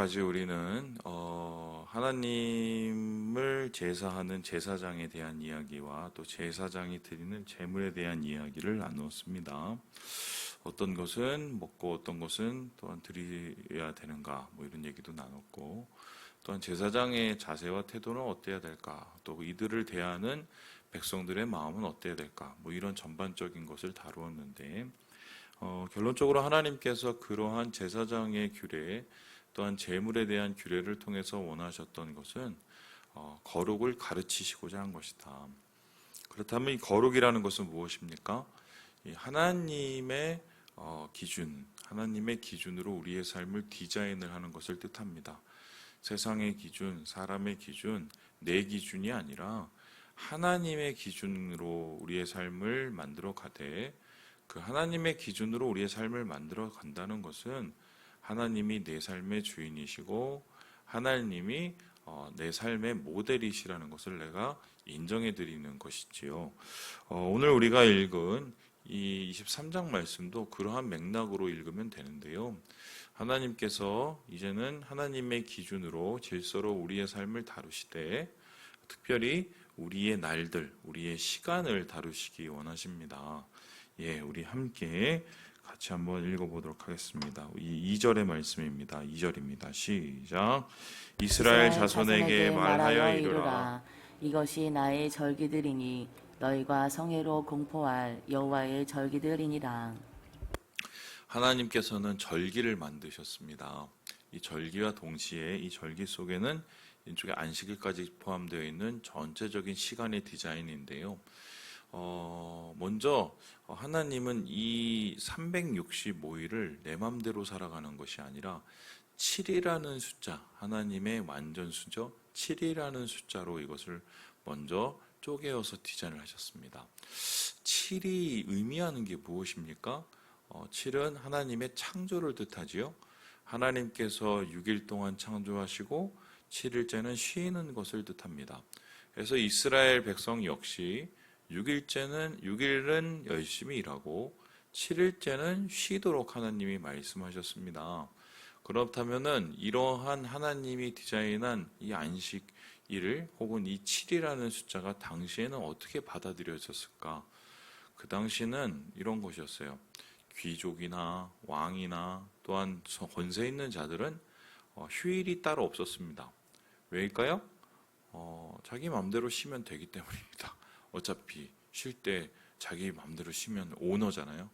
지금까지 우리는 어, 하나님을 제사하는 제사장에 대한 이야기와 또 제사장이 드리는 제물에 대한 이야기를 나누었습니다. 어떤 것은 먹고 어떤 것은 또한 드려야 되는가 뭐 이런 얘기도 나눴고 또한 제사장의 자세와 태도는 어때야 될까 또 이들을 대하는 백성들의 마음은 어때야 될까 뭐 이런 전반적인 것을 다루었는데 어, 결론적으로 하나님께서 그러한 제사장의 규례 또한 제물에 대한 규례를 통해서 원하셨던 것은 어, 거룩을 가르치시고자 한 것이다. 그렇다면 이 거룩이라는 것은 무엇입니까? 이 하나님의 어, 기준, 하나님의 기준으로 우리의 삶을 디자인을 하는 것을 뜻합니다. 세상의 기준, 사람의 기준, 내 기준이 아니라 하나님의 기준으로 우리의 삶을 만들어 가되 그 하나님의 기준으로 우리의 삶을 만들어 간다는 것은 하나님이 내 삶의 주인이시고 하나님이 어, 내 삶의 모델이시라는 것을 내가 인정해 드리는 것이지요. 어, 오늘 우리가 읽은 이 23장 말씀도 그러한 맥락으로 읽으면 되는데요. 하나님께서 이제는 하나님의 기준으로 질서로 우리의 삶을 다루시되 특별히 우리의 날들, 우리의 시간을 다루시기 원하십니다. 예, 우리 함께 같이 한번 읽어보도록 하겠습니다. 이 2절의 말씀입니다. 2절입니다. 시작. 이스라엘 자손에게 말하여 이르라. 이것이 나의 절기들이니 너희가 성회로 공포할 여호와의 절기들이니라. 하나님께서는 절기를 만드셨습니다. 이 절기와 동시에 이 절기 속에는 이쪽에 안식일까지 포함되어 있는 전체적인 시간의 디자인인데요. 어, 먼저 하나님은 이 365일을 내 맘대로 살아가는 것이 아니라 7이라는 숫자, 하나님의 완전수죠. 7이라는 숫자로 이것을 먼저 쪼개어서 디자인을 하셨습니다. 7이 의미하는 게 무엇입니까? 어, 7은 하나님의 창조를 뜻하지요. 하나님께서 6일 동안 창조하시고 7일째는 쉬는 것을 뜻합니다. 그래서 이스라엘 백성 역시 6일째는 6일은 열심히 일하고 7일째는 쉬도록 하나님이 말씀하셨습니다. 그렇다면은 이러한 하나님이 디자인한 이 안식 일을 혹은 이 7이라는 숫자가 당시에는 어떻게 받아들여졌을까? 그 당시는 이런 것이었어요. 귀족이나 왕이나 또한 권세 있는 자들은 어, 휴일이 따로 없었습니다. 왜일까요? 어, 자기 마음대로 쉬면 되기 때문입니다. 어차피 쉴 때 자기 마음대로 쉬면 오너잖아요.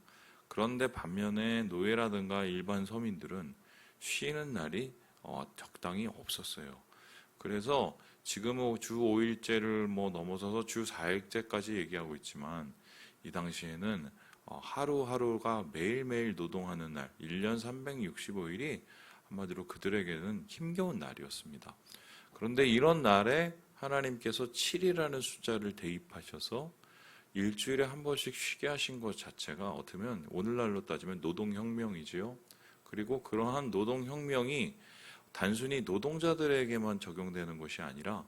그런데 반면에 노예라든가 일반 서민들은 쉬는 날이 어, 적당히 없었어요. 그래서 지금은 주 5일째를 뭐 넘어서서 주 4일째까지 얘기하고 있지만 이 당시에는 어, 하루하루가 매일매일 노동하는 날, 1년 365일이 한마디로 그들에게는 힘겨운 날이었습니다. 그런데 이런 날에 하나님께서 7이라는 숫자를 대입하셔서 일주일에 한 번씩 쉬게 하신 것 자체가 어쩌면 오늘날로 따지면 노동혁명이지요. 그리고 그러한 노동혁명이 단순히 노동자들에게만 적용되는 것이 아니라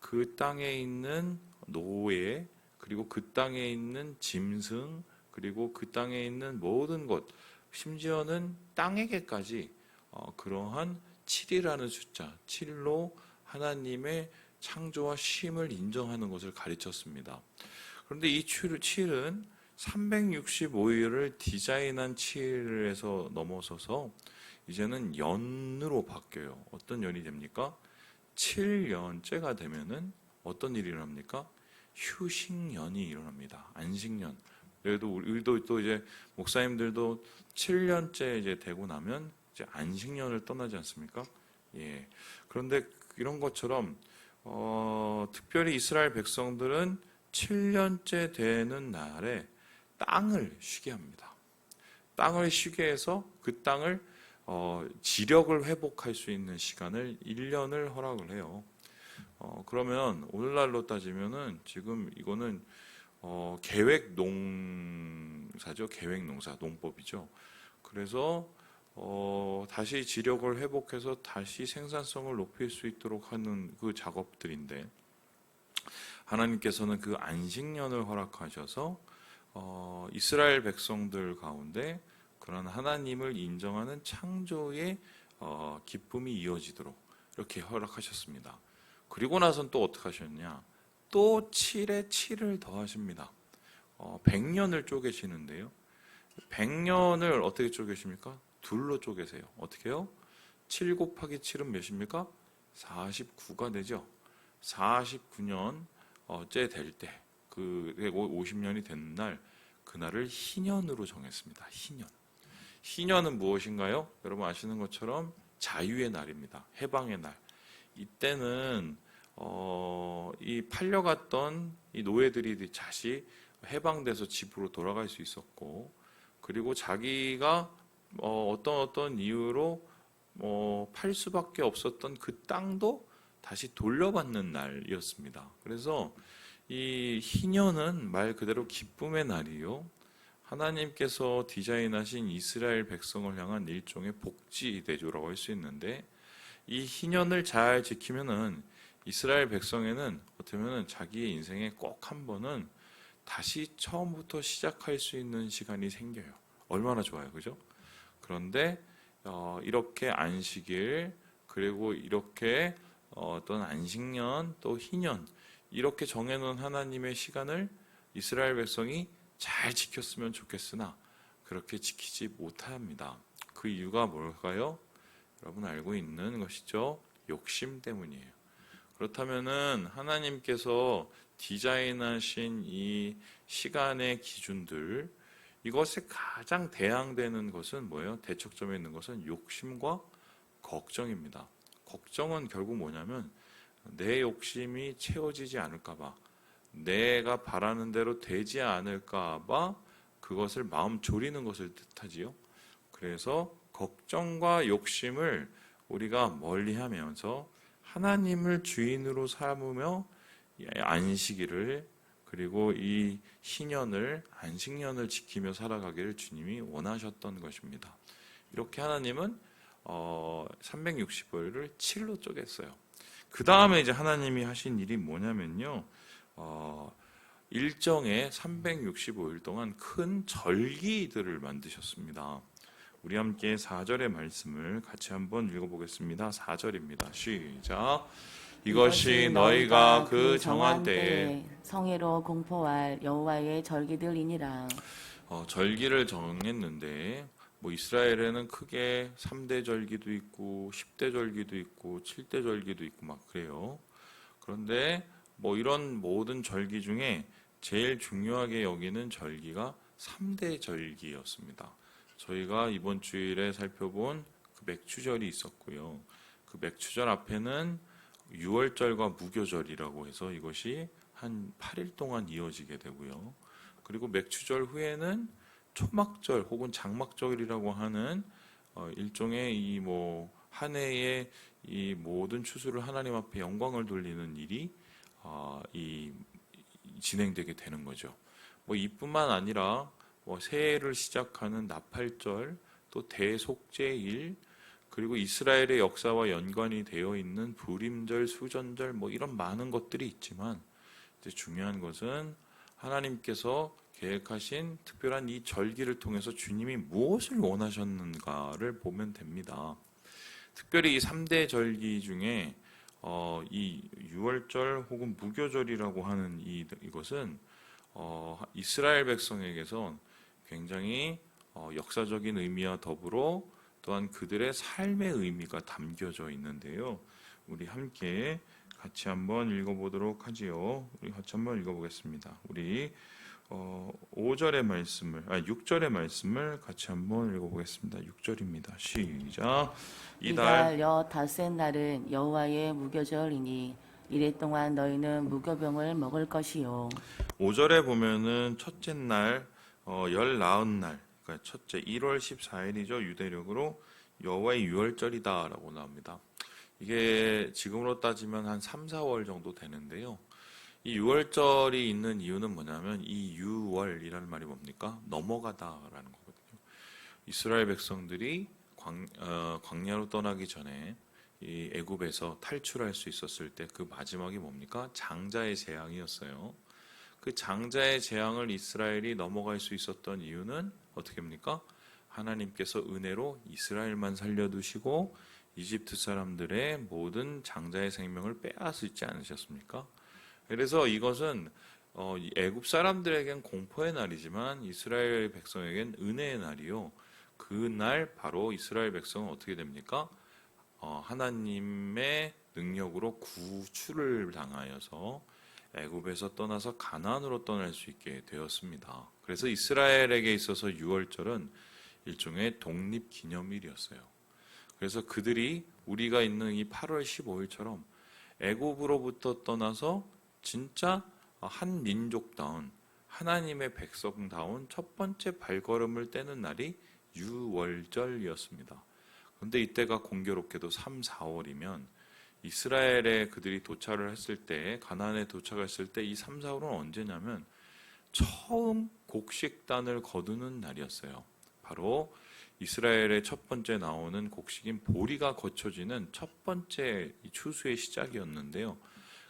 그 땅에 있는 노예, 그리고 그 땅에 있는 짐승, 그리고 그 땅에 있는 모든 것, 심지어는 땅에게까지 어, 그러한 7이라는 숫자, 7로 하나님의 창조와 쉼을 인정하는 것을 가르쳤습니다. 그런데 이 7은 365일을 디자인한 7에서 넘어서서 이제는 연으로 바뀌어요. 어떤 연이 됩니까? 7년째가 되면은 어떤 일이 일어납니까? 휴식년이 일어납니다. 안식년. 그래도 우리도 또 이제 목사님들도 7년째 이제 되고 나면 이제 안식년을 떠나지 않습니까? 예. 그런데 이런 것처럼 어, 특별히 이스라엘 백성들은 7년째 되는 날에 땅을 쉬게 합니다. 땅을 쉬게 해서 그 땅을 어, 지력을 회복할 수 있는 시간을 1년을 허락을 해요. 어, 그러면 오늘날로 따지면은 지금 이거는 어, 계획 농사죠. 계획 농사, 농법이죠. 그래서 어, 다시 지력을 회복해서 다시 생산성을 높일 수 있도록 하는 그 작업들인데 하나님께서는 그 안식년을 허락하셔서 어, 이스라엘 백성들 가운데 그런 하나님을 인정하는 창조의 어, 기쁨이 이어지도록 이렇게 허락하셨습니다. 그리고 나선 또 어떻게 하셨냐? 또 7에 7을 더하십니다. 어, 100년을 쪼개시는데요. 100년을 어떻게 쪼개십니까? 둘로 쪼개세요. 어떻게요? 7 곱하기 7은 몇입니까? 49가 되죠. 49년 어째 될 때, 그 50년이 된 날, 그날을 희년으로 정했습니다. 희년. 희년은 무엇인가요? 여러분 아시는 것처럼 자유의 날입니다. 해방의 날. 이때는 어, 이 팔려갔던 이 노예들이 다시 해방돼서 집으로 돌아갈 수 있었고, 그리고 자기가 어, 어떤 어떤 이유로 어, 팔 수밖에 없었던 그 땅도 다시 돌려받는 날이었습니다. 그래서 이 희년은 말 그대로 기쁨의 날이요. 하나님께서 디자인하신 이스라엘 백성을 향한 일종의 복지 대조라고 할 수 있는데 이 희년을 잘 지키면은 이스라엘 백성에는 어떻게 보면 자기의 인생에 꼭 한 번은 다시 처음부터 시작할 수 있는 시간이 생겨요. 얼마나 좋아요, 그죠? 그런데 어, 이렇게 안식일 그리고 이렇게 어, 어떤 안식년 또 희년 이렇게 정해놓은 하나님의 시간을 이스라엘 백성이 잘 지켰으면 좋겠으나 그렇게 지키지 못합니다. 그 이유가 뭘까요? 여러분 알고 있는 것이죠. 욕심 때문이에요. 그렇다면은 하나님께서 디자인하신 이 시간의 기준들 이것에 가장 대항되는 것은 뭐예요? 대척점에 있는 것은 욕심과 걱정입니다. 걱정은 결국 뭐냐면 내 욕심이 채워지지 않을까봐, 내가 바라는 대로 되지 않을까봐 그것을 마음 졸이는 것을 뜻하지요. 그래서 걱정과 욕심을 우리가 멀리 하면서 하나님을 주인으로 삼으며 이 안식일을 그리고 이 희년을 안식년을 지키며 살아가기를 주님이 원하셨던 것입니다. 이렇게 하나님은 어, 365일을 7로 쪼갰어요. 그 다음에 이제 하나님이 하신 일이 뭐냐면요. 어, 일정에 365일 동안 큰 절기들을 만드셨습니다. 우리 함께 4절의 말씀을 같이 한번 읽어보겠습니다. 4절입니다. 시작. 이것이 너희가 그 정한 때에 성회로 공포할 여호와의 절기들이니라. 어, 절기를 정했는데 뭐 이스라엘에는 크게 3대 절기도 있고 10대 절기도 있고 7대 절기도 있고 막 그래요. 그런데 뭐 이런 모든 절기 중에 제일 중요하게 여기는 절기가 3대 절기였습니다. 저희가 이번 주일에 살펴본 그 맥추절이 있었고요. 그 맥추절 앞에는 유월절과 무교절이라고 해서 이것이 한 8일 동안 이어지게 되고요. 그리고 맥추절 후에는 초막절 혹은 장막절이라고 하는 어, 일종의 이 뭐 한 해의 이 모든 추수를 하나님 앞에 영광을 돌리는 일이 어, 이 진행되게 되는 거죠. 뭐 이뿐만 아니라 뭐 새해를 시작하는 나팔절 또 대속죄일 그리고 이스라엘의 역사와 연관이 되어 있는 부림절, 수전절 뭐 이런 많은 것들이 있지만 중요한 것은 하나님께서 계획하신 특별한 이 절기를 통해서 주님이 무엇을 원하셨는가를 보면 됩니다. 특별히 이 3대 절기 중에 어, 이 유월절 혹은 무교절이라고 하는 이, 이것은 어, 이스라엘 백성에게서 굉장히 어, 역사적인 의미와 더불어 또한 그들의 삶의 의미가 담겨져 있는데요. 우리 함께 같이 한번 읽어보도록 하지요. 우리 같이 한번 읽어보겠습니다. 우리 어, 5절의 말씀을, 아 6절의 말씀을 같이 한번 읽어보겠습니다. 6절입니다. 시작. 이달 이달 여 닷새 날은 여호와의 무교절이니 이래 동안 너희는 무교병을 먹을 것이요. 5절에 보면은 첫째 날, 어, 열 나흔 날, 그러니까 첫째 1월 14일이죠. 유대력으로 여호와의 유월절이다라고 나옵니다. 이게 지금으로 따지면 한 3, 4월 정도 되는데요. 이 유월절이 있는 이유는 뭐냐면 이 유월이라는 말이 뭡니까? 넘어가다라는 거거든요. 이스라엘 백성들이 광, 어, 광야로 떠나기 전에 이 애굽에서 탈출할 수 있었을 때 그 마지막이 뭡니까? 장자의 재앙이었어요. 그 장자의 재앙을 이스라엘이 넘어갈 수 있었던 이유는 어떻게 합니까? 하나님께서 은혜로 이스라엘만 살려두시고 이집트 사람들의 모든 장자의 생명을 빼앗지 않으셨습니까? 그래서 이것은 어, 이 애굽 사람들에겐 공포의 날이지만 이스라엘 백성에겐 은혜의 날이요. 그날 바로 이스라엘 백성은 어떻게 됩니까? 어, 하나님의 능력으로 구출을 당하여서 애굽에서 떠나서 가나안으로 떠날 수 있게 되었습니다. 그래서 이스라엘에게 있어서 6월절은 일종의 독립 기념일이었어요. 그래서 그들이 우리가 있는 이 8월 15일처럼 애굽으로부터 떠나서 진짜 한 민족다운 하나님의 백성다운 첫 번째 발걸음을 떼는 날이 6월절이었습니다. 그런데 이때가 공교롭게도 3, 4월이면 이스라엘에 그들이 도착을 했을 때 가나안에 도착했을 때 이 3, 4월은 언제냐면 처음 곡식단을 거두는 날이었어요. 바로 이스라엘의 첫 번째 나오는 곡식인 보리가 거쳐지는 첫 번째 이 추수의 시작이었는데요.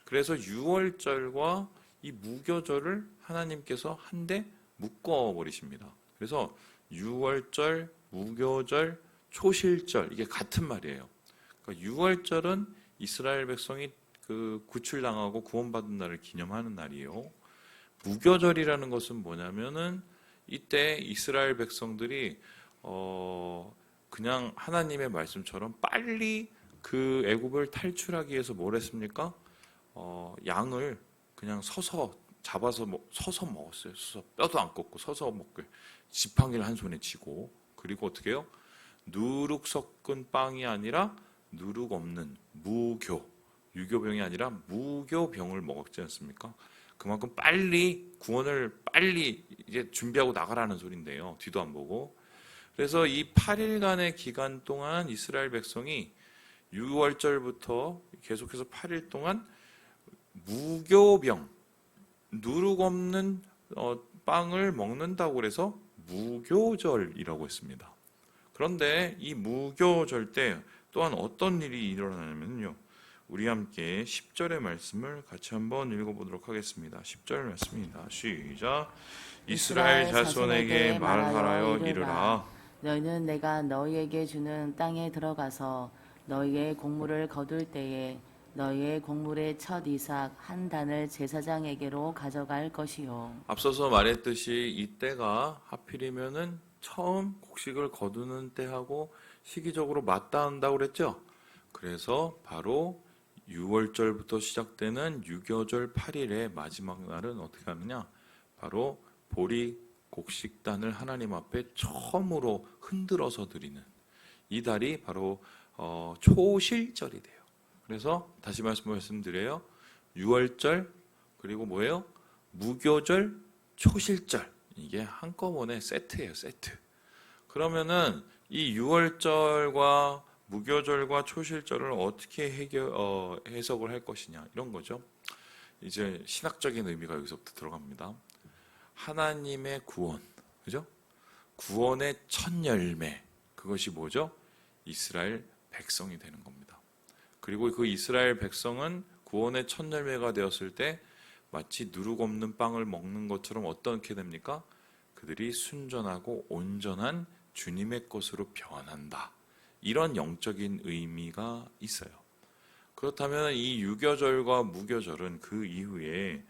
그래서 6월절과 이 무교절을 하나님께서 한데 묶어 버리십니다. 그래서 6월절, 무교절, 초실절 이게 같은 말이에요. 그러니까 6월절은 이스라엘 백성이 그 구출당하고 구원받은 날을 기념하는 날이에요. 무교절이라는 것은 뭐냐면은 이때 이스라엘 백성들이 어 그냥 하나님의 말씀처럼 빨리 그 애굽을 탈출하기 위해서 뭘 했습니까? 어 양을 그냥 서서 잡아서 먹, 서서 먹었어요. 서서 뼈도 안 꺾고 서서 먹고 지팡이를 한 손에 쥐고 그리고 어떻게 해요? 누룩 섞은 빵이 아니라 누룩 없는 무교 유교병이 아니라 무교병을 먹었지 않습니까? 그만큼 빨리 구원을 빨리 이제 준비하고 나가라는 소리인데요. 뒤도 안 보고. 그래서 이 8일간의 기간 동안 이스라엘 백성이 6월절부터 계속해서 8일 동안 무교병, 누룩 없는 어, 빵을 먹는다고 그래서 무교절이라고 했습니다. 그런데 이 무교절 때 또한 어떤 일이 일어나냐면요. 우리 함께 10절의 말씀을 같이 한번 읽어보도록 하겠습니다. 10절 말씀입니다. 시작. 이스라엘 자손에게 말하라여 이르라. 너희는 내가 너희에게 주는 땅에 들어가서 너희의 곡물을 거둘 때에 너희의 곡물의 첫 이삭 한 단을 제사장에게로 가져갈 것이요. 앞서서 말했듯이 이때가 하필이면은 처음 곡식을 거두는 때하고 시기적으로 맞닿는다고 그랬죠. 그래서 바로 6월절부터 시작되는 유교절 8일의 마지막 날은 어떻게 하느냐? 바로 보리 곡식단을 하나님 앞에 처음으로 흔들어서 드리는 이 달이 바로 어, 초실절이 돼요. 그래서 다시 말씀 말씀드려요. 6월절 그리고 뭐예요? 무교절, 초실절 이게 한꺼번에 세트예요, 세트. 그러면은 이 6월절과 무교절과 초실절을 어떻게 해결, 어, 해석을 할 것이냐 이런 거죠. 이제 신학적인 의미가 여기서부터 들어갑니다. 하나님의 구원, 그죠? 구원의 첫 열매 그것이 뭐죠? 이스라엘 백성이 되는 겁니다. 그리고 그 이스라엘 백성은 구원의 첫 열매가 되었을 때 마치 누룩 없는 빵을 먹는 것처럼 어떻게 됩니까? 그들이 순전하고 온전한 주님의 것으로 변한다. 이런 영적인 의미가 있어요. 그렇다면 이 유교절과 무교절은 그 이후에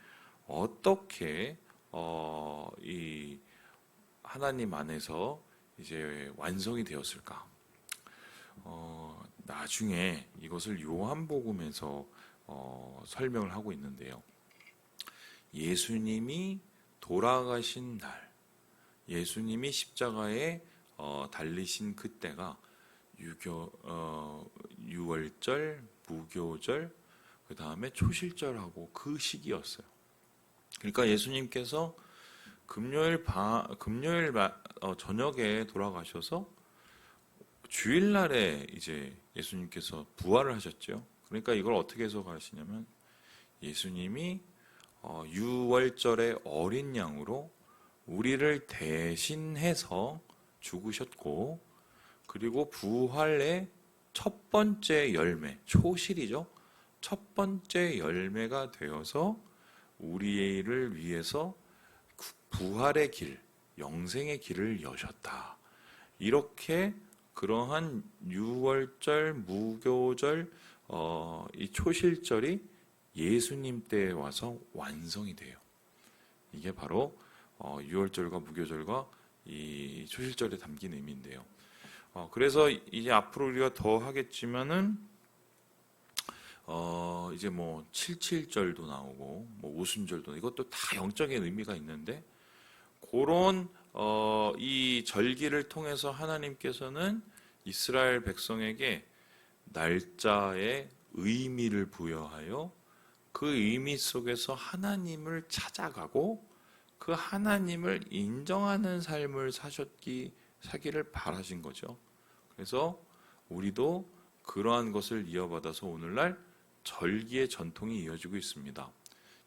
어떻게 어, 이 하나님 안에서 이제 완성이 되었을까? 어, 나중에 이것을 요한복음에서 어, 설명을 하고 있는데요. 예수님이 돌아가신 날, 예수님이 십자가에 어, 달리신 그때가 유교 어, 6월절, 무교절, 그 다음에 초실절하고 그 시기였어요. 그러니까 예수님께서 금요일 바, 금요일 마- 어, 저녁에 돌아가셔서 주일날에 이제 예수님께서 부활을 하셨죠. 그러니까 이걸 어떻게 해석하시냐면 예수님이 어, 6월절의 어린 양으로 우리를 대신해서 죽으셨고 그리고 부활의 첫 번째 열매, 초실이죠. 첫 번째 열매가 되어서 우리를 위해서 구- 부활의 길, 영생의 길을 여셨다. 이렇게 그러한 유월절, 무교절, 어, 이 초실절이 예수님 때에 와서 완성이 돼요. 이게 바로 어, 유월절과 무교절과 이 초실절에 담긴 의미인데요. 어, 그래서 이제 앞으로 우리가 더 하겠지만은 어, 이제 뭐 칠칠절도 나오고 뭐 오순절도 이것도 다 영적인 의미가 있는데 그런 어, 이 절기를 통해서 하나님께서는 이스라엘 백성에게 날짜의 의미를 부여하여 그 의미 속에서 하나님을 찾아가고 그 하나님을 인정하는 삶을 사셨기 사기를 바라신 거죠. 그래서 우리도 그러한 것을 이어받아서 오늘날 절기의 전통이 이어지고 있습니다.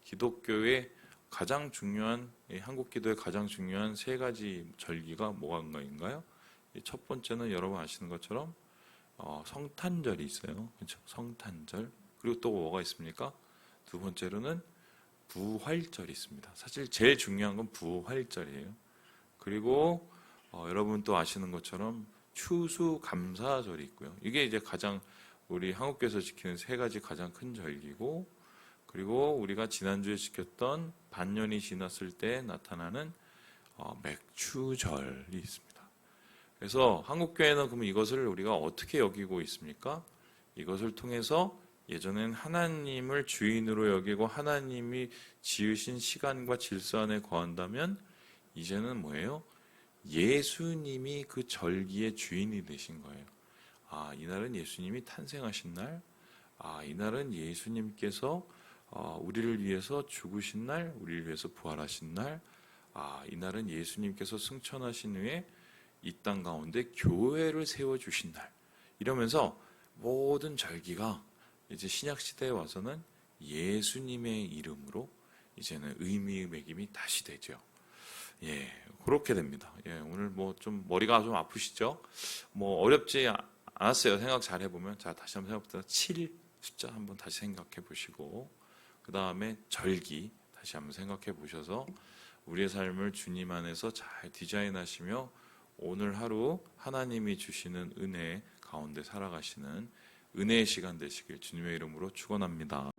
기독교의 가장 중요한 예, 한국 기도의 가장 중요한 세 가지 절기가 뭐가인가요? 이첫 번째는 여러분 아시는 것처럼 어, 성탄절이 있어요. 그렇죠? 성탄절. 그리고 또 뭐가 있습니까? 두 번째로는 부활절이 있습니다. 사실 제일 중요한 건 부활절이에요. 그리고 어, 여러분 또 아시는 것처럼 추수감사절이 있고요. 이게 이제 가장 우리 한국교에서 지키는 세 가지 가장 큰 절기고 그리고 우리가 지난주에 지켰던 반년이 지났을 때 나타나는 어, 맥추절이 있습니다. 그래서 한국교회는 그럼 이것을 우리가 어떻게 여기고 있습니까? 이것을 통해서 예전엔 하나님을 주인으로 여기고 하나님이 지으신 시간과 질서 안에 거한다면 이제는 뭐예요? 예수님이 그 절기의 주인이 되신 거예요. 아, 이날은 예수님이 탄생하신 날, 아, 이날은 예수님께서 어, 우리를 위해서 죽으신 날, 우리를 위해서 부활하신 날, 아, 이날은 예수님께서 승천하신 후에 이 땅 가운데 교회를 세워 주신 날. 이러면서 모든 절기가 이제 신약 시대에 와서는 예수님의 이름으로 이제는 의미 매김이 다시 되죠. 예, 그렇게 됩니다. 예, 오늘 뭐 좀 머리가 좀 아프시죠? 뭐 어렵지 아- 않았어요. 생각 잘 해보면. 자, 다시 한번 생각해보다 7 숫자 한번 다시 생각해 보시고, 그 다음에 절기 다시 한번 생각해 보셔서 우리의 삶을 주님 안에서 잘 디자인하시며 오늘 하루 하나님이 주시는 은혜 가운데 살아가시는 은혜의 시간 되시길 주님의 이름으로 축원합니다.